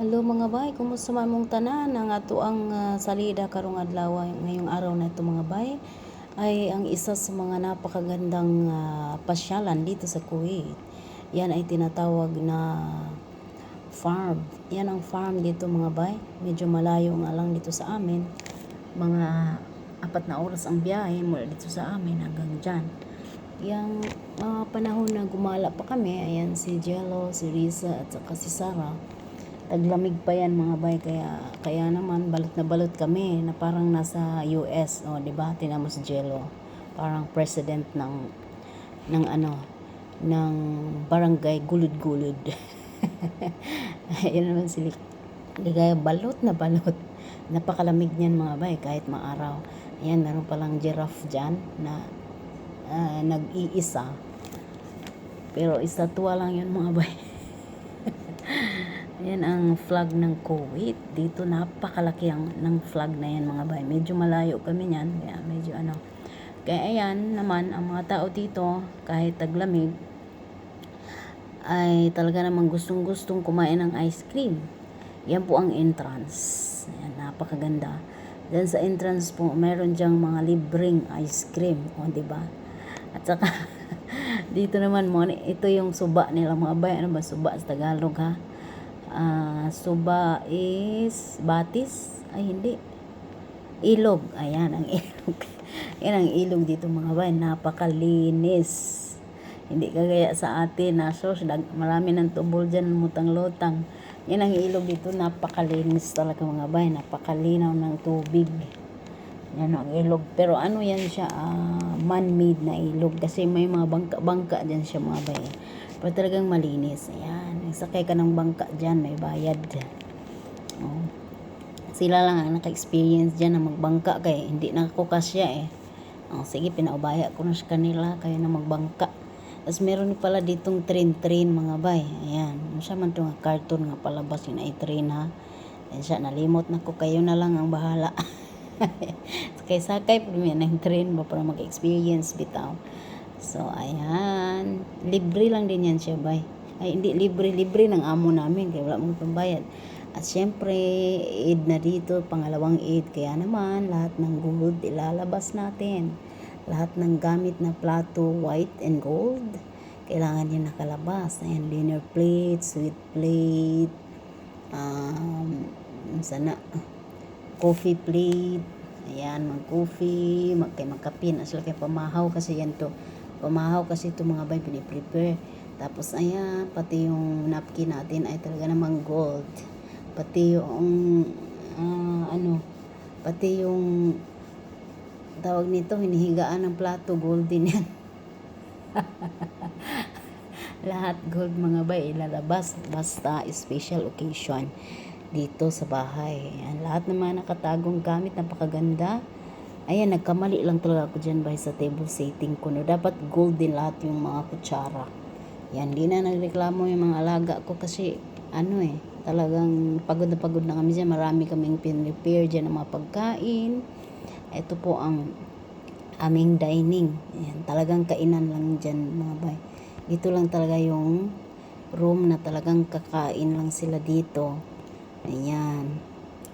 Hello mga bay, kumusta man mong tanan ang ato ang ah, salida karong adlaw ngayong araw na ito mga bay ay ang isa sa mga napakagandang ah, pasyalan dito sa Kuwait. Yan ay tinatawag na farm. Yan ang farm dito mga bay. Medyo malayo nga lang dito sa amin. Mga apat na oras ang biyahe mula dito sa amin hanggang dyan. Yang mga panahon na gumala pa kami, ayan si Jello, si Risa at saka si Sarah taglamig pa yan mga bay. Kaya kaya naman balot na balot kami na parang nasa US o di ba? Tinamo si Jello. Parang president ng ng ano ng barangay gulod-gulod ayun naman sila kaya balot na balot napakalamig niyan mga bay kahit maaraw. Ayan meron palang giraffe dyan na ah, nag-iisa. Pero isa tuwa lang yun mga bay Yan ang flag ng Kuwait. Dito napakalaki ang ng flag na yan mga bay. Medyo malayo kami niyan. Kaya medyo ano. Kaya ayan naman ang mga tao dito kahit taglamig ay talaga namang gustong gustong kumain ng ice cream. Yan po ang entrance. Ayan, napakaganda. Then sa entrance po, meron diyang mga libreng ice cream. O, di ba? At saka, dito naman mo, ito yung suba nila mga bay. Ano ba suba sa Tagalog ha? Ah, suba is batis? Ay hindi. Ilog. Ayan ang ilog. Yan ang ilog dito mga bay. Napakalinis. Hindi kagaya sa atin na sos dag, marami ng tubol dyan mutang lutang. Yan ang ilog dito. Napakalinis talaga mga bay. Napakalinaw ng tubig yan ang ilog. Pero ano yan siya ah, man-made na ilog. Kasi may mga bangka-bangka dyan siya mga bay pero talagang malinis. Ayan. Sakay ka ng bangka dyan may bayad oh. sila lang ang naka-experience dyan na magbangka. Kay hindi nakakukasya eh. Oh, sige pinaubaya ko na sa kanila kayo na magbangka. Tapos meron pala ditong train-train mga bay. Ayan. Ano siya man itong cartoon nga palabas yun ay train ha. Ayan siya nalimot na ko. Kayo na lang ang bahala sakay sakay po ng train ba para mag-experience bitaw so ayan libre lang din yan siya bay ay hindi libre-libre ng amo namin kaya wala mong pambayad. At syempre, aid na dito, pangalawang aid. Kaya naman, lahat ng gold ilalabas natin. Lahat ng gamit na plato, white and gold, kailangan yan nakalabas. Ayan, dinner plate, sweet plate, um, sana, coffee plate, ayan, mag-coffee, mag kay magkapin, asla kay pamahaw kasi yan to. Pamahaw kasi ito mga bay, piniprepare tapos ayan, pati yung napkin natin ay talaga namang gold. Pati yung uh, ano, pati yung tawag nito, hinihigaan ng plato, gold din yan. Lahat gold mga bay, ilalabas basta special occasion dito sa bahay. Ayan, lahat naman nakatagong gamit, napakaganda. Ayan, nagkamali lang talaga ako dyan bay sa table setting ko. No? Dapat gold din lahat yung mga kutsara. Yan, di na nagreklamo yung mga alaga ko kasi ano eh, talagang pagod na pagod na kami dyan. Marami kaming pin-repair dyan ng mga pagkain. Ito po ang aming dining. Yan, talagang kainan lang dyan mga bay. Ito lang talaga yung room na talagang kakain lang sila dito. Ayan.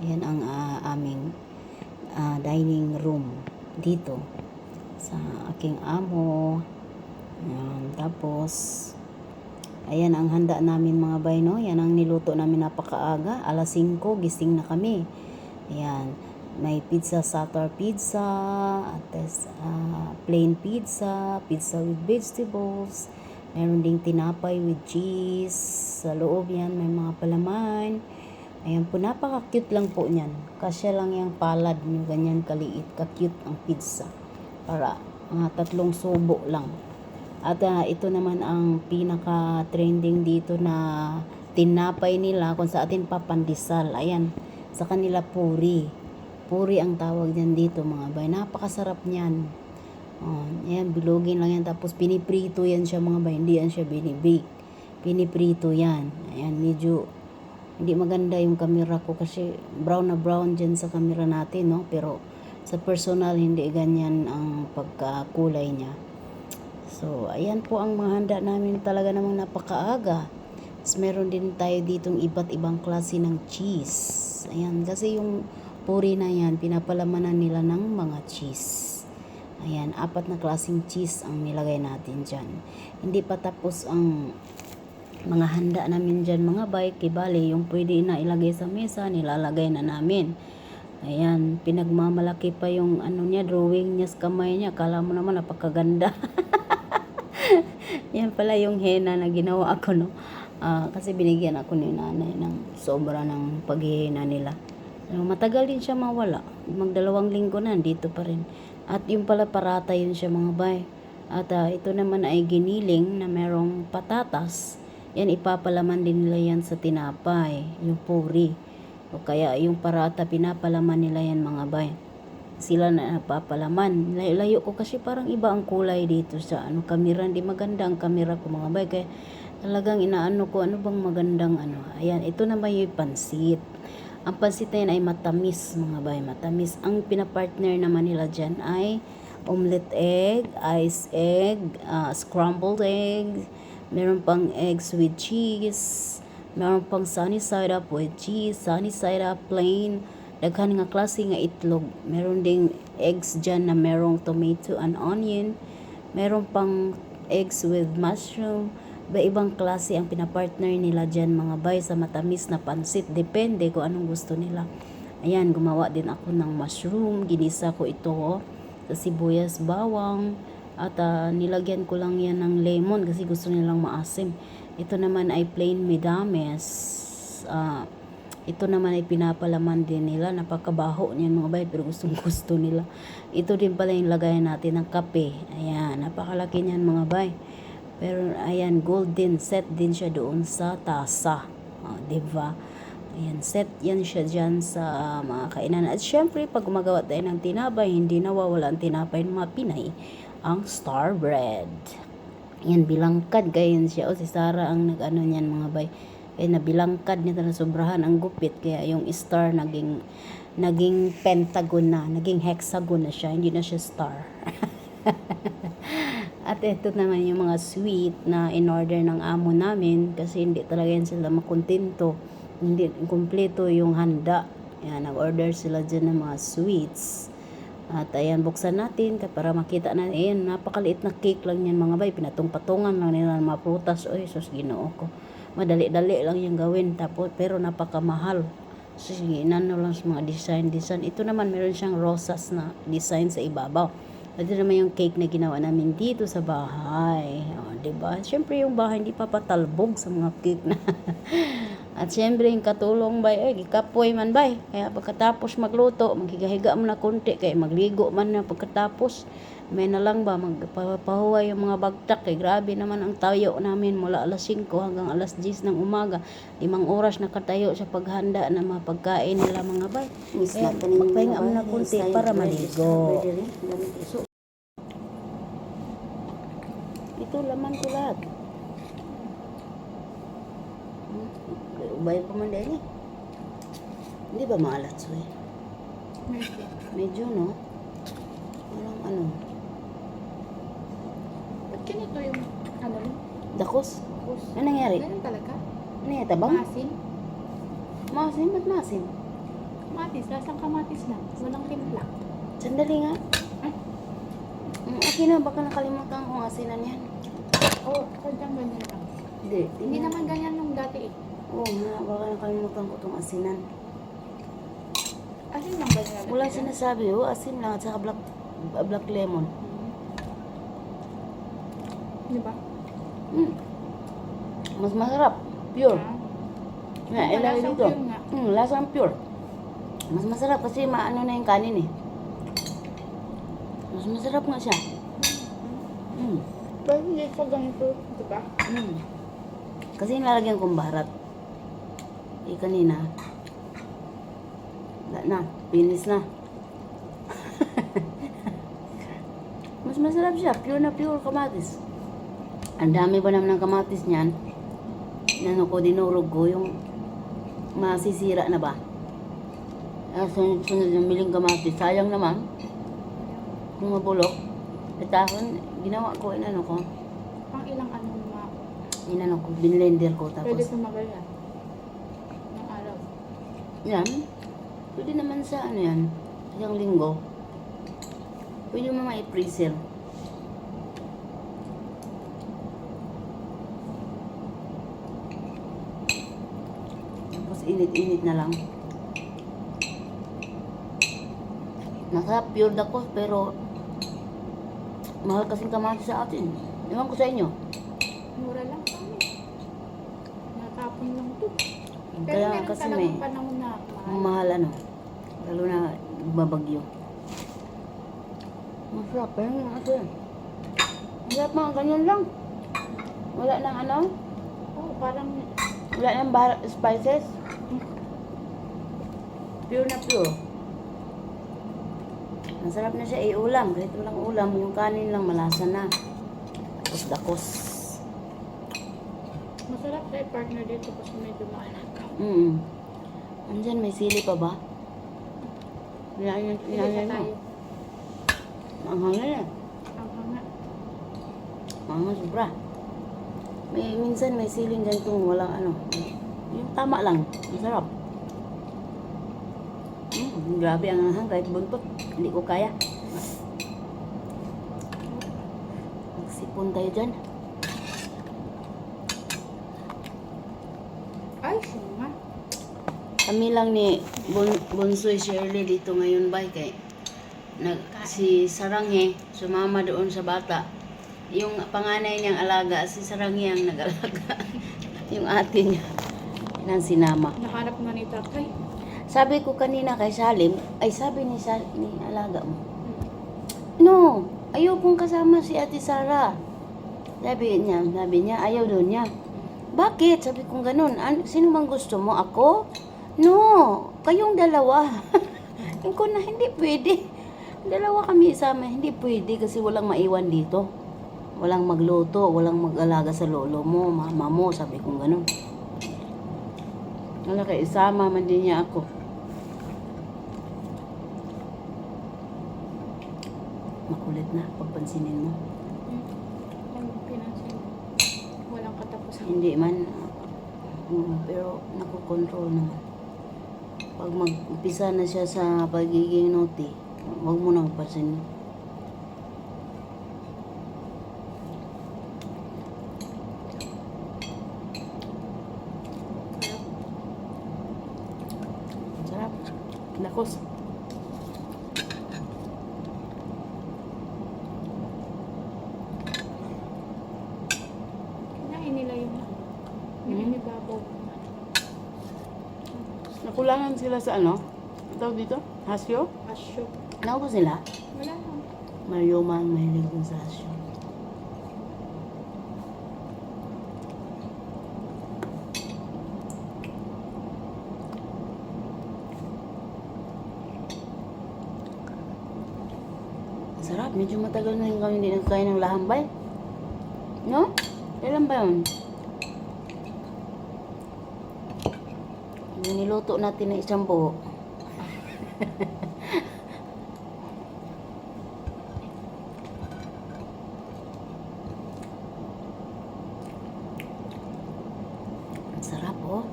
Ayan ang uh, aming uh, dining room dito sa aking amo. Ayan. Tapos, Ayan ang handa namin mga bay, no? Yan ang niluto namin napakaaga. Alas 5, gising na kami. Ayan. May pizza, satar pizza, at uh, plain pizza, pizza with vegetables. Meron ding tinapay with cheese. Sa loob yan, may mga palaman. Ayan po, napaka-cute lang po niyan. Kasya lang yung palad nyo, ganyan kaliit. Ka-cute ang pizza. Para mga tatlong subo lang. At uh, ito naman ang pinaka-trending dito na tinapay nila kung sa atin papandisal. Ayan, sa kanila puri. Puri ang tawag niyan dito mga bay. Napakasarap niyan. Oh, ayan, bilogin lang yan. Tapos piniprito yan siya mga bay. Hindi yan siya binibake. Piniprito yan. Ayan, medyo hindi maganda yung camera ko kasi brown na brown dyan sa camera natin, no? Pero sa personal, hindi ganyan ang pagkakulay niya. So, ayan po ang mga handa namin talaga namang napakaaga. Tapos meron din tayo ditong iba't ibang klase ng cheese. Ayan, kasi yung puri na yan, pinapalamanan nila ng mga cheese. Ayan, apat na klaseng cheese ang nilagay natin dyan. Hindi pa tapos ang mga handa namin dyan mga bike, ibali yung pwede na ilagay sa mesa, nilalagay na namin. Ayan, pinagmamalaki pa yung ano niya, drawing niya sa kamay niya. Kala mo naman napakaganda. Yan pala yung henna na ginawa ako, no. Ah, kasi binigyan ako ni nanay ng sobra ng paghihina nila. So, matagal din siya mawala. Magdalawang linggo na, dito pa rin. At yung pala parata yun siya mga bay. At ah, ito naman ay giniling na merong patatas. Yan, ipapalaman din nila yan sa tinapay, yung puri. O kaya yung parata, pinapalaman nila yan mga bay. Sila na napapalaman. Lay- Layo ko kasi parang iba ang kulay dito sa ano, kamera. Hindi maganda ang kamera ko mga bay. Kaya talagang inaano ko, ano bang magandang ano. Ayan, ito naman yung pansit. Ang pansit na yan ay matamis mga bay, matamis. Ang pinapartner naman nila dyan ay omelette egg, ice egg, ah, scrambled egg, meron pang eggs with cheese, meron pang sunny side up with cheese, sunny side up plain, daghan nga klase nga itlog. Meron ding eggs dyan na merong tomato and onion, meron pang eggs with mushroom, ba ibang klase ang pinapartner nila dyan mga bay sa matamis na pansit. Depende kung anong gusto nila. Ayan, gumawa din ako ng mushroom. Ginisa ko ito oh, sa sibuyas bawang. At ah, nilagyan ko lang yan ng lemon kasi gusto nilang maasim. Ito naman ay plain medames. Ah, ito naman ay pinapalaman din nila. Napakabaho niyan mga bay pero gustong gusto nila. Ito din pala yung lagayan natin ng kape. Ayan, napakalaki niyan mga bay. Pero ayan, golden set din siya doon sa tasa. Oh, 'di ba? Ayan, set yan siya dyan sa ah, mga kainan. At syempre, pag gumagawa tayo ng tinapay, hindi nawawala ang tinapay ng mga Pinay, ang star bread. Yan, bilangkad gayon siya. O si Sarah ang nag-ano niyan mga bay. Kaya nabilangkad niya na sobrahan ang gupit. Kaya yung star naging naging pentagon na, naging hexagon na siya, hindi na siya star. At ito naman yung mga sweet na in-order ng amo namin kasi hindi talaga yan sila makontento. Hindi kumpleto yung handa. Yan, nag-order sila dyan ng mga sweets. At ayan, buksan natin para makita na, ayan, napakaliit na cake lang yan mga bay. Pinatong-patungan lang nila ng mga prutas. Oy, sus, ginoo ko. Madali-dali lang yung gawin. Tapos, pero napakamahal. So, sige, inano lang sa mga design-design. Ito naman, meron siyang rosas na design sa ibabaw. Ito naman yung cake na ginawa namin dito sa bahay. O, diba? Siyempre yung bahay hindi pa patalbog sa mga cake na. At siyempre yung katulong bay, eh, gikapoy man bay. Kaya pagkatapos magluto, maghigahiga mo na konti. Kaya magligo man na pagkatapos. May na lang ba, magpapahuwa yung mga bagtak. Eh, grabe naman ang tayo namin mula alas 5 hanggang alas 10 ng umaga. Limang oras nakatayo sa paghanda ng mga pagkain nila mga bay. Kaya magpahinga mo na konti para maligo. Ito laman ko lahat. Ubay pa man dahil eh. Hindi ba maalat soy? Medyo no? Parang ano? Ba't ganito yung ano rin? Dakos? Tapos, Ano nangyari? ganun talaga? Ano yan? Tabang? Maasim? Masin? Ba't masin? Kamatis, lasang kamatis lang. Walang timpla. Sandali nga. Ay. Mm, okay na, baka nakalimutan kung asinan yan. Oo, oh, sadyang ganyan lang. Hindi. Hindi naman ganyan nung dati eh. Oo nga, baka nakalimutan ko itong asinan. Asin lang ba nilalagay Wala dyan? sinasabi, oh, asin lang at saka black, black lemon. Di ba? Mm. Mas masarap. Pure. Ah. Nga, Ang ilagay lasang dito. pure nga. Mm, lasang pure. Mas masarap kasi maano na yung kanin eh. Mas masarap nga siya. Mm. Pero hindi ko ganito, di ba? Mm. Kasi nilalagyan kong barat. Eh, kanina. Wala na. Finish na. Mas masarap siya. Pure na pure kamatis. Ang dami ba naman ng kamatis niyan? Nano ko, dinurog ko yung masisira na ba? Ah, sunod, sunod yung miling kamatis. Sayang naman. Kung mabulok. Itahon, ginawa ko, inano ko. Pang ilang ano mga Inano ko, binlender ko Pwede tapos. tumagal yan. Yan. Pwede naman sa ano yan, isang linggo. Pwede mo ma-freezer. Tapos init-init na lang. Masarap pure dako pero mahal kasing kamatis sa atin. Ewan ko sa inyo. Mura lang kami. Natapon lang to. Pero Kaya meron kasi talagang may panahon na ang mahal. mahal ano. Lalo na babagyo. Masarap. Pero yung ano yun. Masarap mga ganyan lang. Wala nang ano. Oo, parang Wala nang bar- spices. Pure na pure. Masarap na siya i-ulam. Kahit walang ulam, yung kanin lang malasa na. Tapos dakos. masarap sa partner dito kasi medyo maalat ka. Mm. Andyan, may sili pa ba? Hindi inaanyan pa mo. tayo. Ang hangin eh. Ang hanga. Mga sobra. May minsan may siling ganitong walang ano. Yung tama lang. Masarap. Mm, grabe ang anghang kahit buntot. Hindi ko kaya. Magsipon tayo dyan. Ay, sunga. Kami lang ni Bun Bunsoy Shirley dito ngayon ba kay nag si Saranghe sumama doon sa bata. Yung panganay niyang alaga, si Saranghe ang nag-alaga. yung ate niya nang sinama. Nahanap na ni tatay. Sabi ko kanina kay Salim, ay sabi ni, Sal ni alaga mo, No, ayokong kasama si Ate Sara. Sabi niya, sabi niya, ayaw doon niya. Bakit? Sabi kong ganun. An sino mang gusto mo? Ako? No, kayong dalawa. Ko na, hindi pwede. Dalawa kami isama, hindi pwede kasi walang maiwan dito. Walang magluto, walang mag-alaga sa lolo mo, mama mo, sabi kong ganun. Wala kay isama man din niya ako. Makulit na, pagpansinin mo. Ang pinansin mo. Walang katapusan. Hindi man, uh, pero nakokontrol naman. Pag mag-umpisa na siya sa pagiging naughty, huwag mo nang pasin. Sarap. Lakos. Kinain nila yun. Yung Mhm. inibabaw. Nakulangan sila sa ano? Ito dito? Hasyo? Asyo. Naubos sila? Wala lang. Marioma ang mahilig dun sa hasyo. Sarap. Medyo matagal na yung kami hindi nagkain ng lahambay. No? Kailan ba yun? Niluto natin ng isang buo. Sarap oh.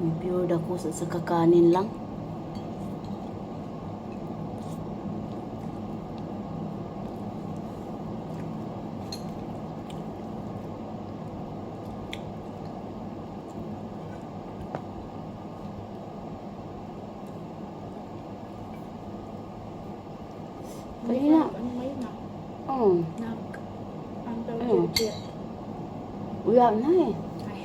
May pure ako sa, sa kakanin lang. Kanina. Ano ngayon na? Oh, Nag. Ang tawag Ano? yun. Wala na eh. Ay.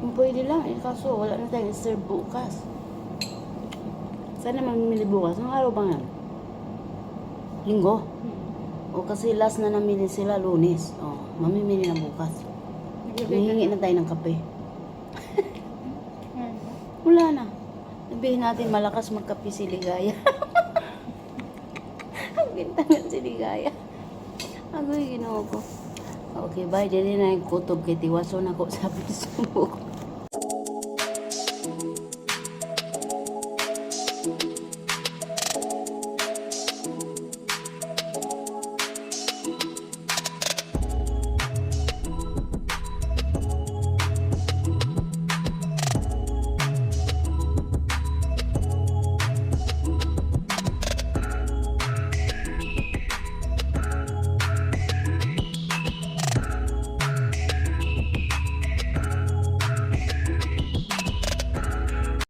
Kung pwede lang eh, kaso wala na tayong serve bukas. Sana mamimili bukas. Anong araw ba nga? Linggo. Hmm. O kasi last na namili sila lunes. O, mamimili na bukas. Mahingi na tayo ng kape. Wala na. Sabihin natin malakas magkape si Ligaya. Ang bintangan si Ligaya. Yung ginawa ko. Okay, bye. Dili na yung kutob kay Tiwaso na ko sa Facebook.